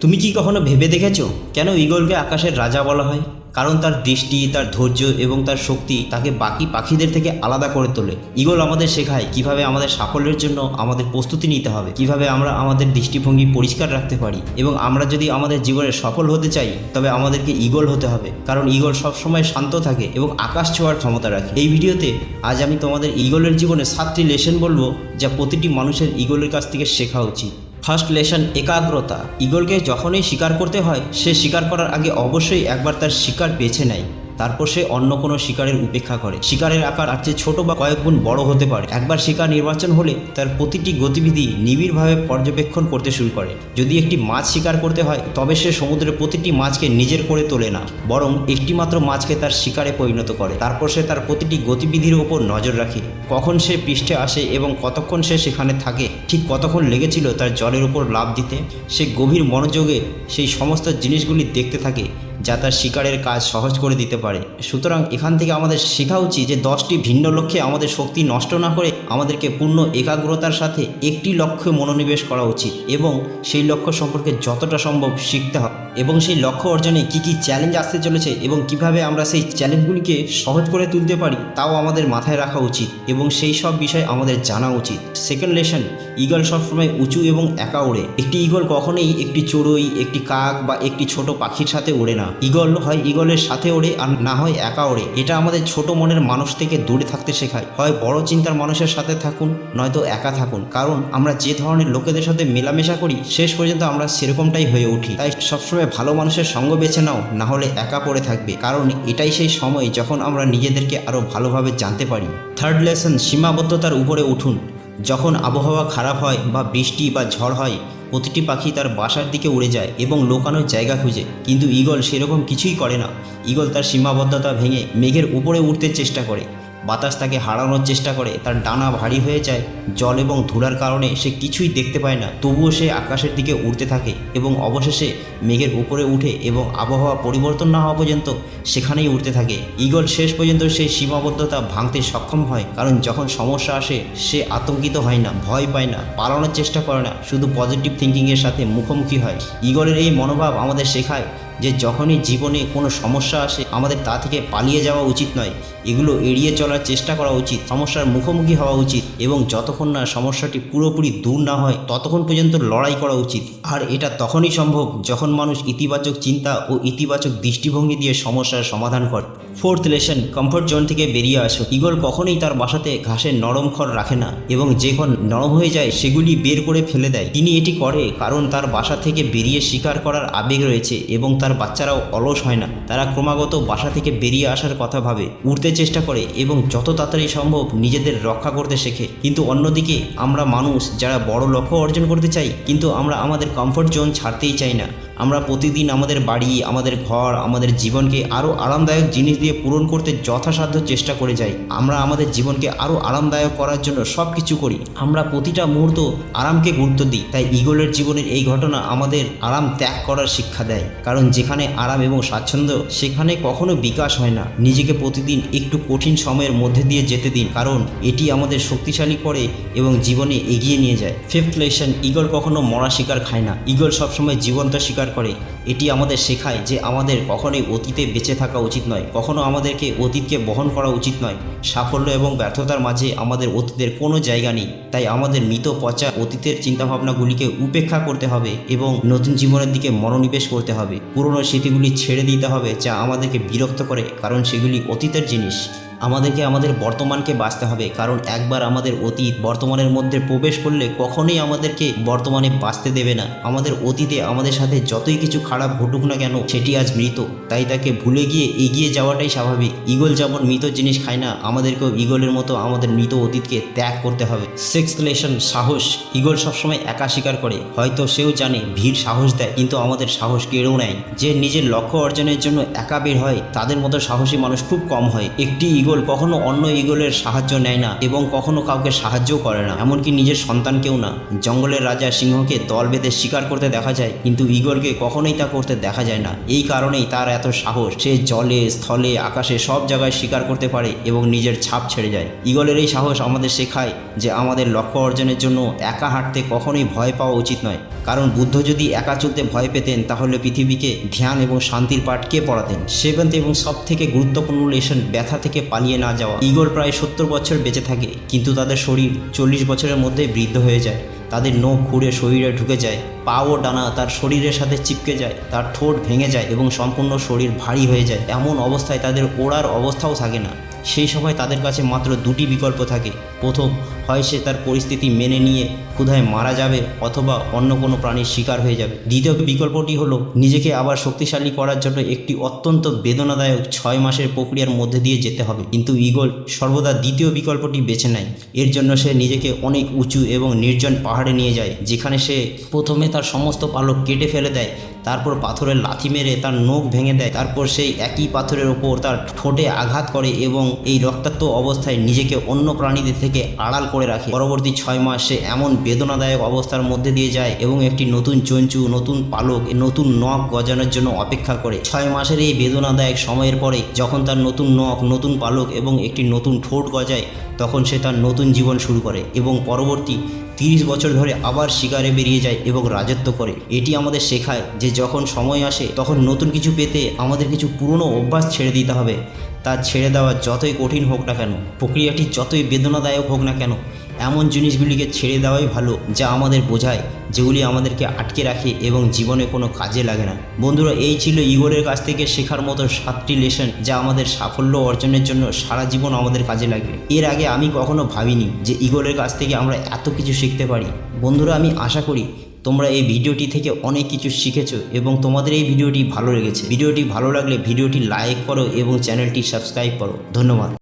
তুমি কি কখনো ভেবে দেখেছ কেন ঈগলকে আকাশের রাজা বলা হয়? কারণ তার দৃষ্টি, তার ধৈর্য এবং তার শক্তি তাকে বাকি পাখিদের থেকে আলাদা করে তোলে। ঈগল আমাদের শেখায় কীভাবে আমাদের সাফল্যের জন্য আমাদের প্রস্তুতি নিতে হবে, কীভাবে আমরা আমাদের দৃষ্টিভঙ্গি পরিষ্কার রাখতে পারি এবং আমরা যদি আমাদের জীবনে সফল হতে চাই, তবে আমাদেরকে ঈগল হতে হবে। কারণ ঈগল সবসময় শান্ত থাকে এবং আকাশ ছোঁয়ার ক্ষমতা রাখে। এই ভিডিওতে আজ আমি তোমাদের ঈগলের জীবনে সাতটি লেসন বলব যা প্রতিটি মানুষের ঈগলের কাছ থেকে শেখা উচিত। ফার্স্ট লেসন একাগ্রতা। ইগলকে যখনই শিকার করতে হয়, সে শিকার করার আগে অবশ্যই একবার তার শিকার বেছে নেয়। তারপর সে অন্য কোনো শিকারের উপেক্ষা করে। শিকারের আকার আর চেয়ে ছোট বা কয়েক গুণ বড় হতে পারে। একবার শিকার নির্বাচন হলে তার প্রতিটি গতিবিধি নিবিড়ভাবে পর্যবেক্ষণ করতে শুরু করে। যদি একটি মাছ শিকার করতে হয়, তবে সে সমুদ্রের প্রতিটি মাছকে নিজের করে তোলে না, বরং একটি মাত্র মাছকে তার শিকারে পরিণত করে। তারপর সে তার প্রতিটি গতিবিধির ওপর নজর রাখে। কখন সে পৃষ্ঠে আসে এবং কতক্ষণ সে সেখানে থাকে, ঠিক কতক্ষণ লেগেছিল তার জলের উপর লাভ দিতে, সে গভীর মনোযোগে সেই সমস্ত জিনিসগুলি দেখতে থাকে যা তার শিকারের কাজ সহজ করে দিতে পারে। সুতরাং এখান থেকে আমাদের শেখা উচিত যে দশটি ভিন্ন লক্ষ্যে আমাদের শক্তি নষ্ট না করে আমাদেরকে পূর্ণ একাগ্রতার সাথে একটি লক্ষ্যে মনোনিবেশ করা উচিত এবং সেই লক্ষ্য সম্পর্কে যতটা সম্ভব শিখতে হবে এবং সেই লক্ষ্য অর্জনে কি কি চ্যালেঞ্জ আসতে চলেছে এবং কীভাবে আমরা সেই চ্যালেঞ্জগুলিকে সহজ করে তুলতে পারি তাও আমাদের মাথায় রাখা উচিত এবং সেই সব বিষয় আমাদের জানা উচিত। সেকেন্ড লেসন ঈগল সবসময় উঁচু এবং একা ওড়ে। একটি ঈগল কখনোই একটি চড়ুই, একটি কাক বা একটি ছোট পাখির সাথে ওড়ে না। ঈগল হয় ঈগলের সাথে ওড়ে আর না হয় একা ওড়ে। এটা আমাদের ছোট মনের মানুষ থেকে দূরে থাকতে শেখায়। হয় বড় চিন্তার মানুষের সাথে থাকুন, নয়তো একা থাকুন। কারণ আমরা যে ধরনের লোকেদের সাথে মেলামেশা করি, শেষ পর্যন্ত আমরা সেরকমটাই হয়ে উঠি। তাই সবসময় ভালো মানুষের সঙ্গ বেছে নাও, না হলে একা পড়ে থাকবে। কারণ এটাই সেই সময় যখন আমরা নিজেদেরকে আরও ভালোভাবে জানতে পারি। থার্ড লেসন সীমাবদ্ধতার উপরে উঠুন। যখন আবহাওয়া খারাপ হয় বা বৃষ্টি বা ঝড় হয় প্রতিটি পাখি তার বাসার দিকে উড়ে যায় এবং লোকানোর জায়গা খুঁজে। কিন্তু ঈগল সেরকম কিছুই করে না। ঈগল তার সীমাবদ্ধতা ভেঙে মেঘের উপরে উঠতে চেষ্টা করে। বাতাস তাকে হারানোর চেষ্টা করে, তার ডানা ভারী হয়ে যায়, জল এবং ধুলার কারণে সে কিছুই দেখতে পায় না, তবুও সে আকাশের দিকে উড়তে থাকে এবং অবশেষে মেঘের উপরে উঠে এবং আবহাওয়া পরিবর্তন না হওয়া পর্যন্ত সেখানেই উঠতে থাকে। ঈগল শেষ পর্যন্ত সেই সীমাবদ্ধতা ভাঙতে সক্ষম হয়, কারণ যখন সমস্যা আসে, সে আতঙ্কিত হয় না, ভয় পায় না, পালানোর চেষ্টা করে না, শুধু পজিটিভ থিঙ্কিংয়ের সাথে মুখোমুখি হয়। ঈগলের এই মনোভাব আমাদের শেখায় যে যখনই জীবনে কোনো সমস্যা আসে, আমাদের তা থেকে পালিয়ে যাওয়া উচিত নয়। এগুলো এড়িয়ে চলার চেষ্টা করা উচিত। সমস্যার মুখোমুখি হওয়া উচিত এবং যতক্ষণ না সমস্যাটি পুরোপুরি দূর না হয়, ততক্ষণ পর্যন্ত লড়াই করা উচিত। আর এটা তখনই সম্ভব যখন মানুষ ইতিবাচক চিন্তা ও ইতিবাচক দৃষ্টিভঙ্গি দিয়ে সমস্যার সমাধান করে। ফোর্থ লেসন, কমফোর্ট জোন থেকে বেরিয়ে আসো। ঈগল কখনোই তার বাসাতে ঘাসের নরম খড় রাখে না এবং যে নরম হয়ে যায়, সেগুলি বের করে ফেলে দেয়। তিনি এটি করে কারণ তার বাসা থেকে বেরিয়ে শিকার করার আবেগ রয়েছে এবং তার বাচ্চারাও অলস হয় না। তারা ক্রমাগত বাসা থেকে বেরিয়ে আসার কথা ভাবে উঠতে চেষ্টা করে এবং যত তাড়াতাড়ি সম্ভব নিজেদের রক্ষা করতে শেখে। কিন্তু অন্যদিকে আমরা মানুষ যারা বড় লক্ষ্য অর্জন করতে চাই, কিন্তু আমরা আমাদের কমফোর্ট জোন ছাড়তেই চাই না। আমরা প্রতিদিন আমাদের বাড়ি, আমাদের ঘর, আমাদের জীবনকে আরও আরামদায়ক জিনিস দিয়ে পূরণ করতে যথাসাধ্য চেষ্টা করে যাই। আমরা আমাদের জীবনকে আরও আরামদায়ক করার জন্য সব কিছু করি। আমরা প্রতিটা মুহূর্ত আরামকে গুরুত্ব দিই, তাই ঈগলের জীবনের এই ঘটনা আমাদের আরাম ত্যাগ করার শিক্ষা দেয়। কারণ যেখানে আরাম এবং স্বাচ্ছন্দ্য, সেখানে কখনো বিকাশ হয় না। নিজেকে প্রতিদিন একটু কঠিন সময়ের মধ্যে দিয়ে যেতে দিন, কারণ এটি আমাদের শক্তিশালী করে এবং জীবনে এগিয়ে নিয়ে যায়। ফিফথ লেসন, ঈগল কখনো মরা শিকার খায় না। ঈগল সবসময় জীবন্ত শিকার করে। এটি আমাদের শেখায় যে আমাদের কখনোই অতীতে বেঁচে থাকা উচিত নয়, কখনো আমাদেরকে অতীতকে বহন করা উচিত নয়। সাফল্য এবং ব্যর্থতার মাঝে আমাদের অতীতের কোনো জায়গা নেই, তাই আমাদের মৃত পচা অতীতের চিন্তাভাবনাগুলিকে উপেক্ষা করতে হবে এবং নতুন জীবনের দিকে মনোনিবেশ করতে হবে। পুরনো স্মৃতিগুলি ছেড়ে দিতে হবে যা আমাদেরকে বিরক্ত করে কারণ সেগুলি অতীতের জিনিস। আমাদেরকে, আমাদের বর্তমানকে বাঁচতে হবে। কারণ একবার আমাদের অতীত বর্তমানের মধ্যে প্রবেশ করলে কখনোই আমাদেরকে বর্তমানে বাঁচতে দেবে না। আমাদের অতীতে আমাদের সাথে যতই কিছু খারাপ ঘটুক না কেন, সেটি আজ মৃত। তাই তাকে ভুলে গিয়ে এগিয়ে যাওয়াটাই স্বাভাবিক। ঈগল যেমন মৃত জিনিস খায় না, আমাদেরকেও ঈগলের মতো আমাদের মৃত অতীতকে ত্যাগ করতে হবে। সিক্স লেসন সাহস। ঈগল সবসময় একা স্বীকার করে। হয়তো সেও জানে, ভিড় সাহস দেয়, কিন্তু আমাদের সাহস কেড়েও নেয়। যে নিজের লক্ষ্য অর্জনের জন্য একা বের হয়, তাদের মতো সাহসী মানুষ খুব কম হয়। একটি ইগল কখনো অন্য ইগলের সাহায্য নেয় না এবং কখনো কাউকে সাহায্যও করে না। এমনকি নিজের সন্তানকেও না। জঙ্গলের রাজা সিংহকে দল বেঁধে শিকার করতে দেখা যায়, কিন্তু ইগলকে কখনোই তা করতে দেখা যায় না। এই কারণেই তার এত সাহস। সে জলে, স্থলে, আকাশে সব জায়গায় শিকার করতে পারে এবং নিজের ছাপ ছেড়ে যায়। ইগলের এই সাহস আমাদের শেখায় যে আমাদের লক্ষ্য অর্জনের জন্য একা হাঁটতে কখনোই ভয় পাওয়া উচিত নয়। কারণ বুদ্ধ যদি একা চলতে ভয় পেতেন, তাহলে পৃথিবীকে ধ্যান এবং শান্তির পাঠ কে পড়াতেন? সেভেন্থ এবং সব থেকে গুরুত্বপূর্ণ লেসন ব্যথা থেকে পালিয়ে না যাওয়া। ইগল প্রায় সত্তর বছর বেঁচে থাকে, কিন্তু তাদের শরীর চল্লিশ বছরের মধ্যে বৃদ্ধ হয়ে যায়। তাদের নখ খুঁড়ে শরীরে ঢুকে যায় পা ও ডানা তার শরীরের সাথে চিপকে যায়, তার ঠোঁট ভেঙে যায় এবং সম্পূর্ণ শরীর ভারী হয়ে যায়। এমন অবস্থায় তাদের ওড়ার অবস্থাও থাকে না। সেই সময় তাদের কাছে মাত্র দুটি বিকল্প থাকে। প্রথম হয় সে তার পরিস্থিতি মেনে নিয়ে ক্ষুধায় মারা যাবে অথবা অন্য কোনো প্রাণীর শিকার হয়ে যাবে। দ্বিতীয় বিকল্পটি হলো নিজেকে আবার শক্তিশালী করার জন্য একটি অত্যন্ত বেদনাদায়ক ছয় মাসের প্রক্রিয়ার মধ্যে দিয়ে যেতে হবে। কিন্তু ইগল সর্বদা দ্বিতীয় বিকল্পটি বেছে নেয়। এর জন্য সে নিজেকে অনেক উঁচু এবং নির্জন পাহাড়ে নিয়ে যায়, যেখানে সে প্রথমে তার সমস্ত পালক কেটে ফেলে দেয়, তারপর পাথরের লাথি মেরে তার নখ ভেঙে দেয়, তারপর সেই একই পাথরের ওপর তার ঠোঁটে আঘাত করে এবং এই রক্তাক্ত অবস্থায় নিজেকে অন্য প্রাণীদের থেকে আড়াল করে রাখে। পরবর্তী ছয় মাস এমন বেদনাদায়ক অবস্থার মধ্যে দিয়ে যায় এবং একটি নতুন চঞ্চু, নতুন পালক নতুন নখ গজানোর জন্য অপেক্ষা করে। ছয় মাসের এই বেদনাদায়ক সময়ের পরে যখন তার নতুন নখ, নতুন পালক এবং একটি নতুন ঠোঁট গজায়, তখন সে তার নতুন জীবন শুরু করে এবং পরবর্তী তিরিশ বছর ধরে আবার শিকারে বেরিয়ে যায় এবং রাজত্ব করে। এটি আমাদের শেখায় যে যখন সময় আসে, তখন নতুন কিছু পেতে আমাদের কিছু পুরনো অভ্যাস ছেড়ে দিতে হবে। তা ছেড়ে দেওয়া যতই কঠিন হোক না কেন, প্রক্রিয়াটি যতই বেদনাদায়ক হোক না কেন এমন জিনিসগুলিকে ছেড়ে দেওয়াই ভালো, যা আমাদের বোঝায়, যেগুলি আমাদেরকে আটকে রাখে এবং জীবনে কোনো কাজে লাগে না। বন্ধুরা, এই ছিল ইগলের কাছ থেকে শেখার মতো সাতটি লেসন, যা আমাদের সাফল্য অর্জনের জন্য সারা জীবন আমাদের কাজে লাগবে। এর আগে আমি কখনো ভাবিনি যে ইগলের কাছ থেকে আমরা এত কিছু শিখতে পারি। বন্ধুরা, আমি আশা করি তোমরা এই ভিডিওটি থেকে অনেক কিছু শিখেছো এবং তোমাদের এই ভিডিওটি ভালো লেগেছে। ভিডিওটি ভালো লাগলে ভিডিওটি লাইক করো এবং চ্যানেলটি সাবস্ক্রাইব করো। ধন্যবাদ।